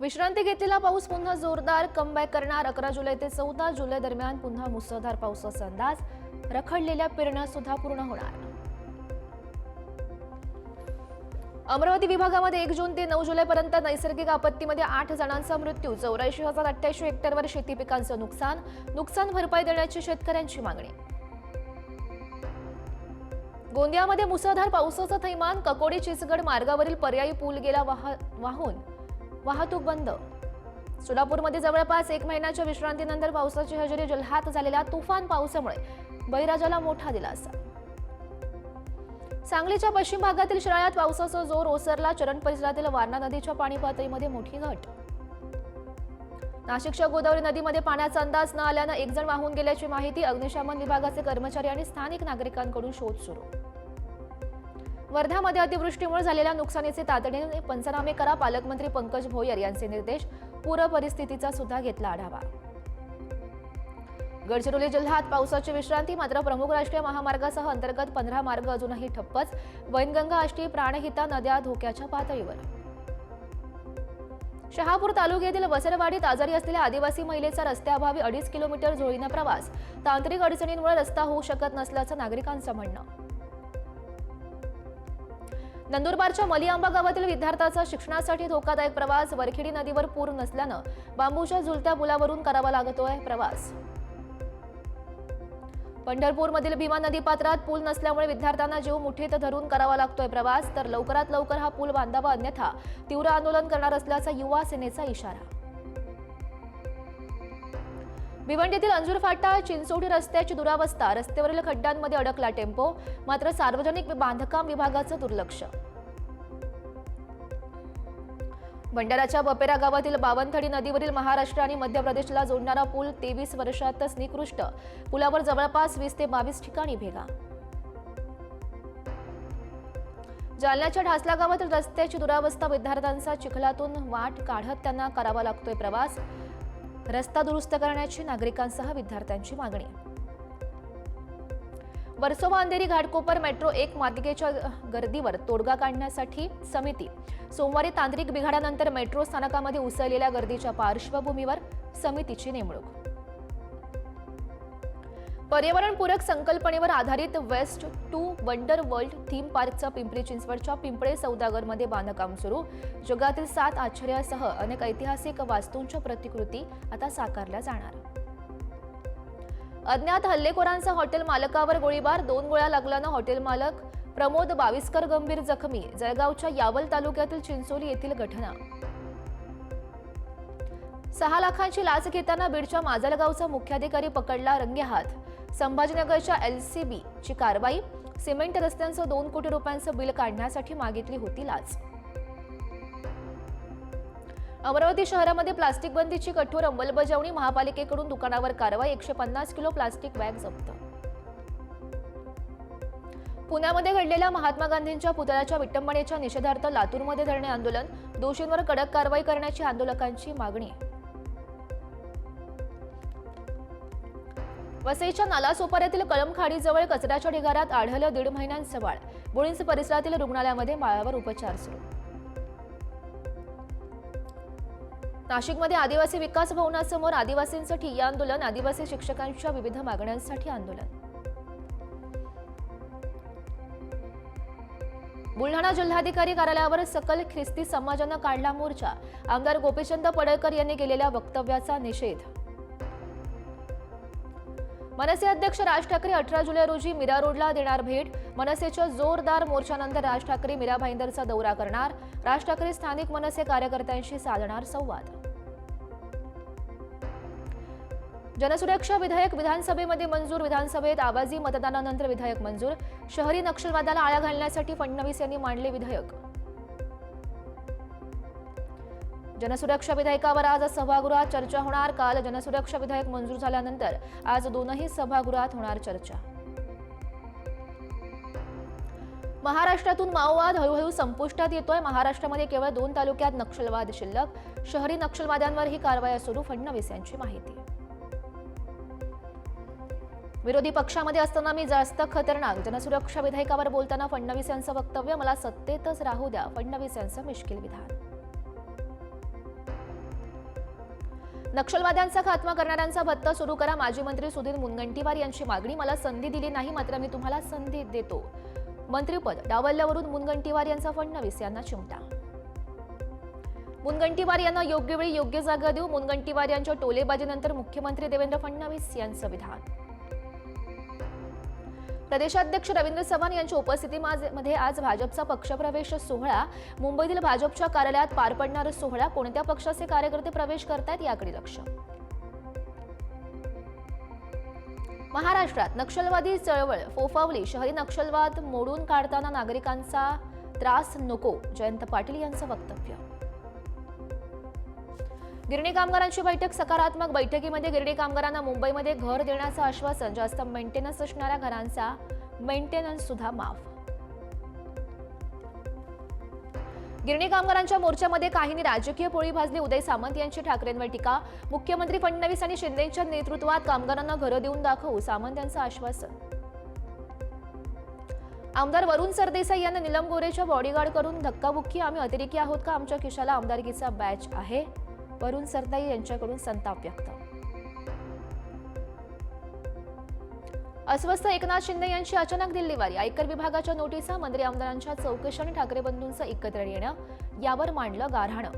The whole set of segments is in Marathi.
विश्रांती घेतलेला पाऊस पुन्हा जोरदार कमबॅक करणार. अकरा जुलै ते चौदा जुलै दरम्यान पुन्हा मुसळधार पावसाचा अंदाज. रखडलेल्या पेरण्या सुद्धा पूर्ण होणार. अमरावती विभागामध्ये एक जून ते नऊ जुलैपर्यंत नैसर्गिक आपत्तीमध्ये आठ जणांचा मृत्यू. चौऱ्याऐंशी हजार अठ्ठ्याऐंशी हेक्टरवर शेती पिकांचं नुकसान. नुकसान भरपाई देण्याची शेतकऱ्यांची मागणी. गोंदियामध्ये मुसळधार पावसाचं थैमान. ककोडी चिचगड मार्गावरील पर्यायी पूल गेला वाह- वाहून वाहतूक बंद. सोलापूरमध्ये जवळपास एक महिन्याच्या विश्रांतीनंतर पावसाची हजेरी जल्हात झालेल्या तुफान पावसामुळे बळीराजाला मोठा दिलासा. सांगलीच्या पश्चिम भागातील शिराळ्यात पावसाचा जोर ओसरला चरण परिसरातील वारणा नदीच्या पाणी पातळीमध्ये मोठी घट. नाशिकच्या गोदावरी नदीमध्ये पाण्याचा अंदाज न आल्यानं एक जण वाहून गेल्याची माहिती अग्निशमन विभागाचे कर्मचारी आणि स्थानिक नागरिकांकडून शोध सुरू. वर्ध्यामध्ये अतिवृष्टीमुळे झालेल्या नुकसानीचे तातडीने पंचनामे करा पालकमंत्री पंकज भोयर यांचे निर्देश पूर परिस्थितीचा सुद्धा घेतला आढावा. गडचिरोली जिल्ह्यात पावसाची विश्रांती मात्र प्रमुख राष्ट्रीय महामार्गासह अंतर्गत पंधरा मार्ग अजूनही ठप्पच. वैनगंगा आष्टी प्राणहिता नद्या धोक्याच्या पातळीवर. शहापूर तालुक्यातील वसरवाडीत आजारी असलेल्या आदिवासी महिलेचा रस्त्याअभावी अडीच किलोमीटर झोळीनं प्रवास. तांत्रिक अडचणींमुळे रस्ता होऊ शकत नसल्याचं नागरिकांचं म्हणणं. नंदुरबारच्या मलिआंबा गावातील विद्यार्थ्याचा शिक्षणासाठी धोकादायक प्रवास वरखेडी नदीवर पूर नसल्यानं बांबूच्या झुलत्या पुलावरून करावा लागतोय प्रवास. पंढरपूरमधील भीमा नदीपात्रात पूल नसल्यामुळे विद्यार्थ्यांना जीव मुठीत धरून करावा लागतोय प्रवास तर लवकरात लवकर हा पूल बांधावा अन्यथा तीव्र आंदोलन करणार असल्याचा युवा सेनेचा इशारा. भिवंडीतील अंजूर फाटा चिंचोडी रस्त्याची दुरावस्था रस्त्यावरील खड्ड्यांमध्ये अडकला टेम्पो मात्र सार्वजनिक बांधकाम विभागाचं दुर्लक्ष. भंडाराच्या बपेरा गावातील बावनथडी नदीवरील महाराष्ट्र आणि मध्य प्रदेशला जोडणारा पूल तेवीस वर्षातच निकृष्ट. पुलावर जवळपास वीस ते बावीस ठिकाणी भेगा. जालन्याच्या ढासला गावातील रस्त्याची दुरावस्था विद्यार्थ्यांचा चिखलातून वाट काढत त्यांना करावा लागतोय प्रवास. रस्ता दुरुस्त करण्याची नागरिकांसह विद्यार्थ्यांची मागणी. वर्सोवा अंधेरी घाटकोपर मेट्रो एक मार्गिकेच्या गर्दीवर तोडगा काढण्यासाठी समिती. सोमवारी तांत्रिक बिघाडानंतर मेट्रो स्थानकामध्ये उसळलेल्या गर्दीच्या पार्श्वभूमीवर समितीची नेमणूक. पर्यावरणपूरक संकल्पनेवर आधारित waste to wonder world theme पार्कचं पिंपरी चिंचवडच्या पिंपळे सौदागरमध्ये बांधकाम सुरू. जगातील सात आश्चर्यासह अनेक ऐतिहासिक वास्तूंच्या प्रतिकृती आता साकारल्या जाणार. अज्ञात हल्लेखोरांचा हॉटेल मालकावर गोळीबार दोन गोळ्या लागल्यानं हॉटेल मालक प्रमोद बाविस्कर गंभीर जखमी जळगावच्या यावल तालुक्यातील चिंचोली येथील घटना. सहा लाखांची लाच घेताना बीडच्या माजलगावचा मुख्याधिकारी पकडला रंगेहात. संभाजीनगरच्या एल सी बीची कारवाई सिमेंट रस्त्यांचं दोन कोटी रुपयांचं बिल काढण्यासाठी मागितली होती लाच. अमरावती शहरामध्ये प्लास्टिक बंदीची कठोर अंमलबजावणी महापालिकेकडून दुकानावर कारवाई एकशे पन्नास किलो प्लास्टिक बॅग जप्त. पुण्यामध्ये घडलेल्या महात्मा गांधींच्या पुतळ्याच्या विटंबनेच्या निषेधार्थ लातूरमध्ये धरणे आंदोलन दोषींवर कडक कारवाई करण्याची आंदोलकांची मागणी. वसईच्या नालासोपाऱ्यातील कळमखाडीजवळ कचऱ्याच्या ढिगाऱ्यात आढळलं दीड महिन्यांचं बाळ. बुळींच परिसरातील रुग्णालयामध्ये बाळावर उपचार सुरू. नाशिकमध्ये आदिवासी विकास भवनासमोर आदिवासींचं ठिय्या आंदोलन आदिवासी शिक्षकांच्या विविध मागण्यांसाठी आंदोलन. बुलढाणा जिल्हाधिकारी कार्यालयावर सकल ख्रिस्ती समाजानं काढला मोर्चा. आमदार गोपीचंद पडळकर यांनी केलेल्या वक्तव्याचा निषेध. मनसे अध्यक्ष राज ठाकरे अठरा जुलै रोजी मीरा रोडला देणार भेट. मनसेच्या जोरदार मोर्चानंतर राज ठाकरे मीरा भाईंदरचा दौरा करणार. राज ठाकरे स्थानिक मनसे कार्यकर्त्यांशी साधणार संवाद. जनसुरक्षा विधेयक विधानसभेमध्ये मंजूर. विधानसभेत आवाजी मतदानानंतर विधेयक मंजूर. शहरी नक्षलवादाला आळा घालण्यासाठी फडणवीस यांनी मांडले विधेयक. जनसुरक्षा विधेयकावर आज सभागृहात चर्चा होणार. काल जनसुरक्षा विधेयक मंजूर झाल्यानंतर आज दोनही सभागृहात होणार चर्चा. महाराष्ट्रातून माओवाद हळूहळू संपुष्टात येतोय. महाराष्ट्रामध्ये केवळ दोन तालुक्यात नक्षलवाद शिल्लक. शहरी नक्षलवाद्यांवर ही कारवाई सुरू फडणवीस यांची माहिती. विरोधी पक्षामध्ये असताना मी जास्त खतरनाक. जनसुरक्षा विधेयकावर बोलताना फडणवीस यांचं वक्तव्य मला सत्तेतच राहू द्या. फडणवीस यांचं मिश्किल विधान. नक्षलवाद्यांचा खात्मा करणाऱ्यांचा भत्ता सुरू करा. माजी मंत्री सुधीर मुनगंटीवार यांची मागणी मला संधी दिली नाही मात्र मी तुम्हाला संधी देतो. मंत्रीपद डावलल्यावरून मुनगंटीवार यांचा फडणवीस यांना चिमटा. मुनगंटीवार यांना योग्य वेळी योग्य जागा देऊ मुनगंटीवार यांच्या टोलेबाजीनंतर मुख्यमंत्री देवेंद्र फडणवीस यांचं विधान. प्रदेशाध्यक्ष रवींद्र चव्हाण यांच्या उपस्थितीमध्ये आज भाजपचा पक्षप्रवेश सोहळा. मुंबईतील भाजपच्या कार्यालयात पार पडणारा सोहळा. कोणत्या पक्षाचे कार्यकर्ते प्रवेश करतायत याकडे लक्ष. महाराष्ट्रात नक्षलवादी चळवळ फोफावली. शहरी नक्षलवाद मोडून काढताना नागरिकांचा त्रास नको. जयंत पाटील यांचं वक्तव्य. गिरणी कामगारांची बैठक सकारात्मक बैठकीमध्ये गिरणी कामगारांना मुंबईमध्ये घर देण्याचं आश्वासन जास्त मेंटेनन्स असणाऱ्या घरांचा मेंटेनन्स सुद्धा माफ. गिरणी कामगारांच्या मोर्चामध्ये काहींनी राजकीय पोळी भाजली उदय सामंत यांची ठाकरेंवर टीका. मुख्यमंत्री फडणवीस आणि शिंदेच्या नेतृत्वात कामगारांना घरं देऊन दाखवू सामंत यांचं आश्वासन. आमदार वरुण सरदेसाई यांना निलम गोरेच्या बॉडीगार्ड करून धक्काबुक्की आम्ही अतिरेकी आहोत का? आमच्या खिशाला आमदारकीचा बॅच आहे. वरुण सरदाई यांच्याकडून संताप व्यक्त. अस्वस्थ एकनाथ शिंदे यांची अचानक दिल्लीवारी. आयकर विभागाच्या नोटिसा मंत्री आमदारांच्या चौकशी आणि ठाकरे बंधूंचं एकत्र येणं यावर मांडलं गारहाणं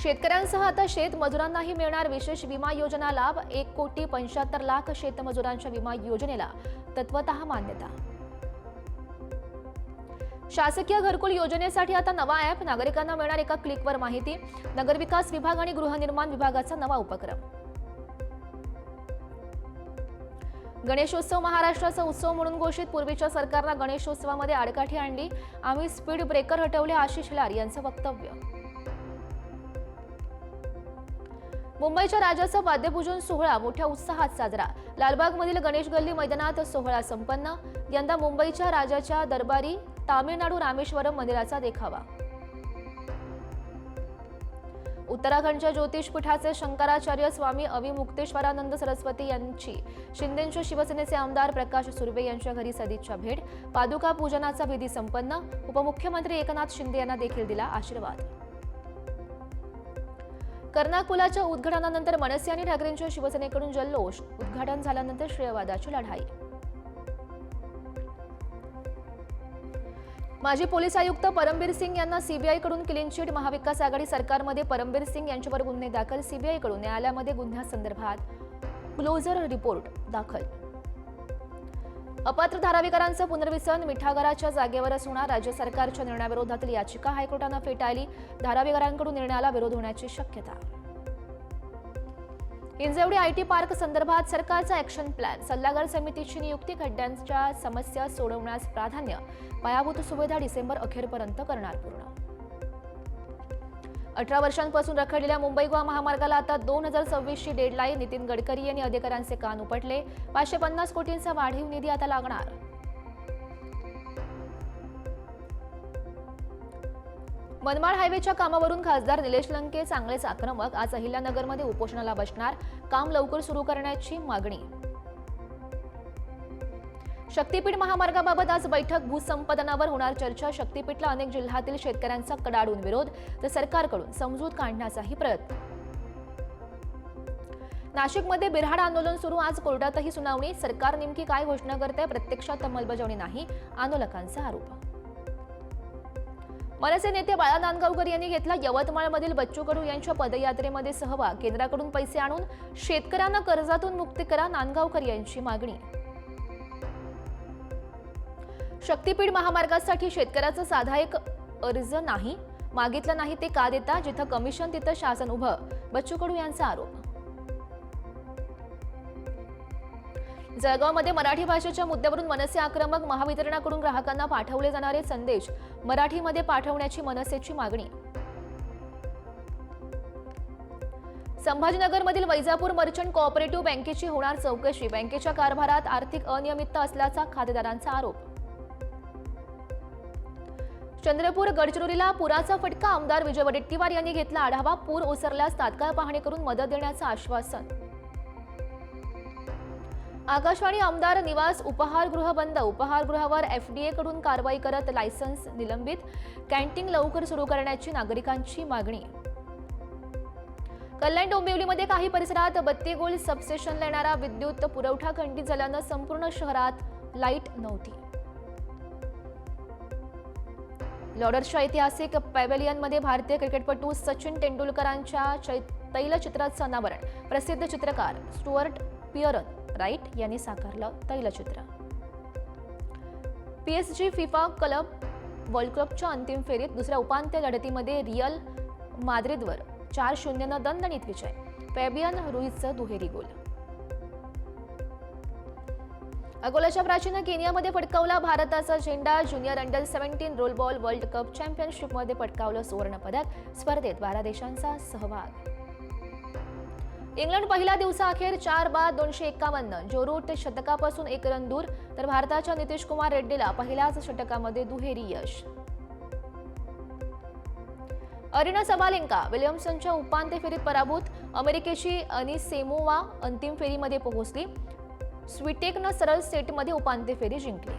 शेतकऱ्यांसह आता शेतमजुरांनाही मिळणार विशेष विमा योजना लाभ. एक कोटी पंच्याहत्तर लाख शेतमजुरांच्या विमा योजनेला तत्वत मान्यता. शासकीय घरकुल योजनेसाठी आता नवा ॲप नागरिकांना मिळणार एका क्लिकवर माहिती. नगरविकास विभाग आणि गृहनिर्माण विभागाचा नवा उपक्रम. गणेशोत्सव महाराष्ट्राचा उत्सव म्हणून घोषित पूर्वीच्या सरकारनं गणेशोत्सवामध्ये आडकाठी आणली. आम्ही स्पीड ब्रेकर हटवले आशिष लार यांचं वक्तव्य. मुंबईच्या राजाचा वाद्यपूजन सोहळा मोठ्या उत्साहात साजरा. लालबागमधील गणेश गल्ली मैदानात सोहळा संपन्न. यंदा मुंबईच्या राजाच्या दरबारी तामिळनाडू रामेश्वरम मंदिराचा देखावा. उत्तराखंडच्या ज्योतिषपीठाचे शंकराचार्य स्वामी अविमुक्तेश्वरानंद सरस्वती यांची शिंदेच्या शिवसेनेचे आमदार प्रकाश सुर्वे यांच्या घरी सदिच्छा भेट पादुका पूजनाचा विधी संपन्न उपमुख्यमंत्री एकनाथ शिंदे यांना देखील दिला आशीर्वाद. कर्नाकुलाच्या उद्घाटनानंतर मनसे आणि ठाकरेंच्या शिवसेनेकडून जल्लोष उद्घाटन झाल्यानंतर श्रेयवादाची लढाई. माजी पोलीस आयुक्त परमबीर सिंग यांना सीबीआयकडून क्लीन चिट महाविकास आघाडी सरकारमध्ये परमबीर सिंग यांच्यावर गुन्हे दाखल सीबीआयकडून न्यायालयामध्ये गुन्ह्यासंदर्भात क्लोजर रिपोर्ट दाखल. अपात्र धारावीकरांचं पुनर्वसन मिठागराच्या जागेवरच होणार राज्य सरकारच्या निर्णयाविरोधातील याचिका हायकोर्टानं फेटाळली धारावीकरांकडून निर्णयाला विरोध होण्याची शक्यता हिंजवडी आयटी पार्क संदर्भात सरकारचा ॲक्शन प्लॅन सल्लागार समितीची नियुक्ती खड्ड्यांच्या समस्या सोडवण्यास प्राधान्य. पायाभूत सुविधा डिसेंबर अखेरपर्यंत करणार पूर्ण. अठरा वर्षांपासून रखडलेल्या मुंबई गोवा महामार्गाला आता दोन हजार सव्वीसची डेडलाईन नितीन गडकरी यांनी अधिकाऱ्यांचे कान उपटले. पाचशे पन्नास कोटींचा वाढीव निधी आता लागणार. मनमाड हायवेच्या कामावरून खासदार निलेश लंके चांगलेच आक्रमक. आज अहिल्यानगरमध्ये उपोषणाला बसणार. काम लवकर सुरू करण्याची मागणी. शक्तीपीठ महामार्गाबाबत आज बैठक. भूसंपादनावर होणार चर्चा. शक्तीपीठला अनेक जिल्ह्यातील शेतकऱ्यांचा कडाडून विरोध. तर सरकारकडून समजूत काढण्याचाही प्रयत्न. नाशिकमध्ये बिऱ्हाड आंदोलन सुरू. आज कोर्टातही सुनावणी. सरकार नेमकी काय घोषणा करते? प्रत्यक्षात अंमलबजावणी नाही. आंदोलकांचा आरोप. मनसे नेते बाळा नांदगावकर यांनी घेतला यवतमाळमधील बच्चू कडू यांच्या पदयात्रेमध्ये सहभाग. केंद्राकडून पैसे आणून शेतकऱ्यांना कर्जातून मुक्ती करा नांदगावकर यांची मागणी. शक्तीपीठ महामार्गासाठी शेतकऱ्याचा साधा एक अर्ज नाही. मागितलं नाही ते का देता? जिथं कमिशन तिथं शासन उभं. बच्चू कडू यांचा आरोप. जळगावमध्ये मराठी भाषेच्या मुद्द्यावरून मनसे आक्रमक महावितरणाकडून ग्राहकांना पाठवले जाणारे संदेश मराठीमध्ये पाठवण्याची मनसेची मागणी. संभाजीनगरमधील वैजापूर मर्चंट कोऑपरेटिव्ह बँकेची होणार चौकशी. बँकेच्या कारभारात आर्थिक अनियमितता असल्याचा खातेदारांचा आरोप. चंद्रपूर गडचिरोलीला पुराचा फटका. आमदार विजय वडेट्टीवार यांनी घेतला आढावा. पूर ओसरल्यास तात्काळ पाहणी करून मदत देण्याचं आश्वासन. आकाशवाणी आमदार निवास उपहारगृह बंद. उपहारगृहावर एफ डी एकडून कारवाई करत लायसन्स निलंबित. कॅन्टीन लवकर सुरू करण्याची नागरिकांची मागणी. कल्याण डोंबिवलीमध्ये काही परिसरात बत्ती गोल सबस्टेशनला येणारा विद्युत पुरवठा खंडित झाल्यानं संपूर्ण शहरात लाइट नव्हती. लॉर्डर्सच्या ऐतिहासिक पॅवेलियनमध्ये भारतीय क्रिकेटपटू सचिन तेंडुलकरांच्या चै- तैलचित्राचं अनावरण. प्रसिद्ध चित्रकार स्टुअर्ट पिअरन राईट? यांनी साकारलं तैलचित्र. पीएसजी फिफा क्लब वर्ल्ड कपच्या अंतिम फेरीत दुसऱ्या उपांत्य लढतीमध्ये रिअल माद्रिदवर चार शून्यनं दणदणीत विजय. फॅबियन रुईजचं दुहेरी गोल. अकोल्याच्या प्राचीन केनियामध्ये फटकावला भारताचा झेंडा. Junior under seventeen roll ball world cup चॅम्पियनशिपमध्ये पटकावलं सुवर्णपदक. स्पर्धेत बारा देशांचा सहभाग. इंग्लंड पहिल्या दिवसाअखेर चार बाद दोनशे एकावन्न. जो रूट शतकापासून एक रन दूर तर भारताच्या नितीश कुमार रेड्डीला पहिल्याच षटकामध्ये दुहेरी यश. अरिना सबालेंका विल्यमसनच्या उपांत्य फेरीत पराभूत अमेरिकेची अनिसेमोवा अंतिम फेरीमध्ये पोहोचली. स्विटेकनं सरळ सेटमध्ये उपांत्य फेरी जिंकली.